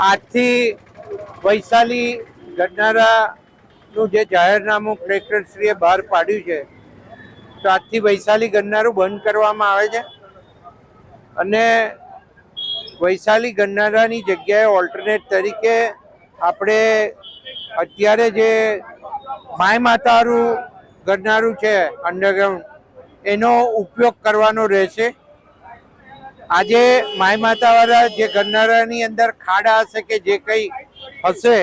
આજથી વૈશાલી ગન્નારાનું જે જાહેરનામું કલેક્ટરશ્રીએ બહાર પાડ્યું છે, તો આજથી વૈશાલી ગન્નારું બંધ કરવામાં આવે છે. અને વૈશાલી ગન્નારાની જગ્યાએ ઓલ્ટરનેટ તરીકે આપણે અત્યારે જે માય માતારું ગન્નારું છે અંડરગ્રાઉન્ડ એનો ઉપયોગ કરવાનો રહેશે. આજે માય માતાવાળા જે ગરનારાની અંદર ખાડા હશે કે જે કંઈ હશે,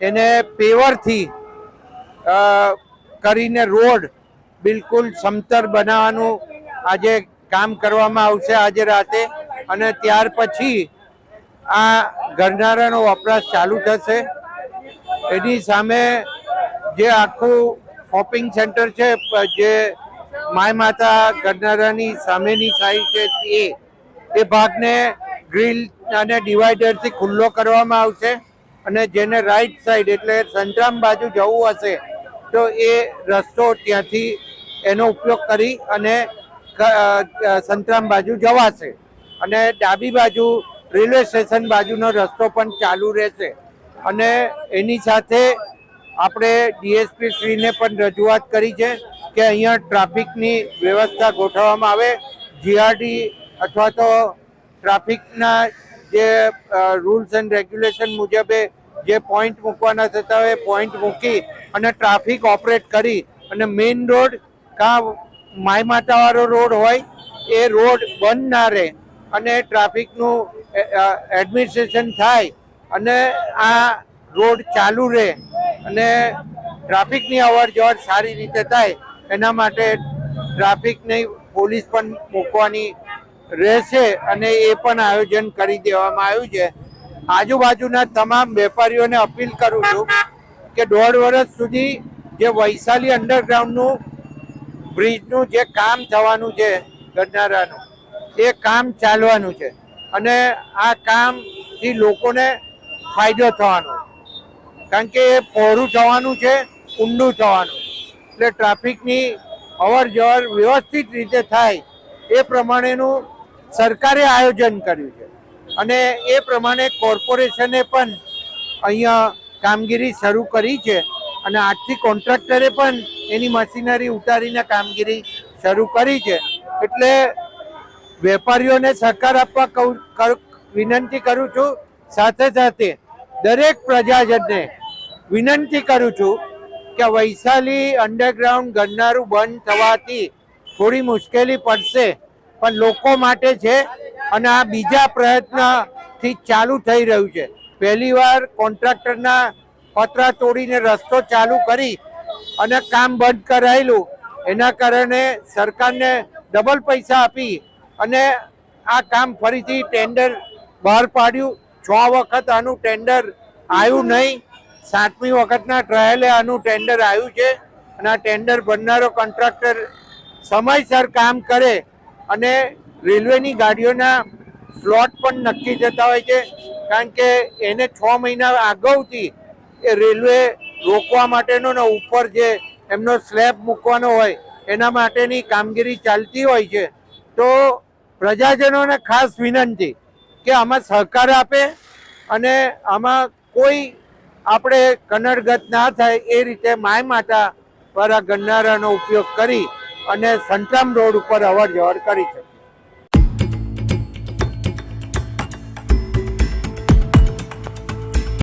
એને પેવરથી કરીને રોડ બિલકુલ સમતર બનાવવાનું આજે કામ કરવામાં આવશે આજે રાતે અને ત્યાર પછી આ ગરનારાનો વપરાશ ચાલુ થશે. એની સામે જે આખું શોપિંગ સેન્ટર છે, જે માય માતા ગરનારાની સામેની સાઈડ છે એ એ ભાગને ગ્રીલ અને ડિવાઈડરથી ખુલ્લો કરવામાં આવશે અને જેને રાઈટ સાઈડ એટલે સંતરામ બાજુ જવું હશે, તો એ રસ્તો ત્યાંથી એનો ઉપયોગ કરી અને સંતરામ બાજુ જવાશે. અને ડાબી બાજુ રેલવે સ્ટેશન બાજુનો રસ્તો પણ ચાલુ રહેશે. અને એની સાથે આપણે ડીએસપી શ્રીને પણ રજૂઆત કરી છે કે અહીંયા ટ્રાફિકની વ્યવસ્થા ગોઠવવામાં આવે. જીઆરડી અથવા તો ટ્રાફિકના જે રૂલ્સ એન્ડ રેગ્યુલેશન મુજબે જે પોઈન્ટ મૂકવાના થતા હોય પોઈન્ટ મૂકી અને ટ્રાફિક ઓપરેટ કરી અને મેઇન રોડ કાં માય માતાવાળો રોડ હોય એ રોડ બંધ ના રહે અને ટ્રાફિકનું એડમિનિસ્ટ્રેશન થાય અને આ રોડ ચાલુ રહે અને ટ્રાફિકની અવર જવર સારી રીતે થાય, એના માટે ટ્રાફિકની પોલીસ પણ મૂકવાની રહેશે અને એ પણ આયોજન કરી દેવામાં આવ્યું છે. આજુબાજુના તમામ વેપારીઓને અપીલ કરું છું કે દોઢ વર્ષ સુધી જે વૈશાલી અંડરગ્રાઉન્ડનું બ્રિજનું જે કામ થવાનું છે ગરનારાનું એ કામ ચાલવાનું છે અને આ કામથી લોકોને ફાયદો થવાનો. કારણ કે એ પહોળું થવાનું છે, ઊંડું થવાનું. એટલે ટ્રાફિકની અવર જવર વ્યવસ્થિત રીતે થાય એ પ્રમાણેનું સરકારે આયોજન કર્યું છે. અને એ પ્રમાણે કોર્પોરેશને પણ અહીંયા કામગીરી શરૂ કરી છે અને આજથી કોન્ટ્રાક્ટરે પણ એની મશીનરી ઉતારીને કામગીરી શરૂ કરી છે. એટલે વેપારીઓને સહકાર આપવા કહું- વિનંતી કરું છું. સાથે સાથે દરેક પ્રજાજનને વિનંતી કરું છું કે વૈશાલી અંડરગ્રાઉન્ડ ગરનારું બંધ થવાથી થોડી મુશ્કેલી પડશે. પણ લોકો માટે છે અને આ બીજા પ્રયત્નથી ચાલુ થઈ રહ્યું છે. પહેલી વાર કોન્ટ્રાક્ટરના પતરા તોડીને રસ્તો ચાલુ કરી અને કામ બંધ કરાયેલું. એના કારણે સરકારને ડબલ પૈસા આપી અને આ કામ ફરીથી ટેન્ડર બહાર પાડ્યું. છ વખત આનું ટેન્ડર આવ્યું નહીં. સાતમી વખતના ટ્રાયલે આનું ટેન્ડર આવ્યું છે અને આ ટેન્ડર ભરનારો કોન્ટ્રાક્ટર સમયસર કામ કરે અને રેલવેની ગાડીઓના સ્લોટ પણ નક્કી થતા હોય છે. કારણ કે એને છ મહિના અગાઉથી એ રેલવે રોકવા માટેનો ને ઉપર જે એમનો સ્લેબ મૂકવાનો હોય, એના માટેની કામગીરી ચાલતી હોય છે. તો પ્રજાજનોને ખાસ વિનંતી કે આમાં સહકાર આપે અને આમાં કોઈ આપણે કનડગત ના થાય એ રીતે માય માતા વાળા ગન્નારાનો ઉપયોગ કરી અને સંતરામ રોડ ઉપર અવર જવર કરી છે.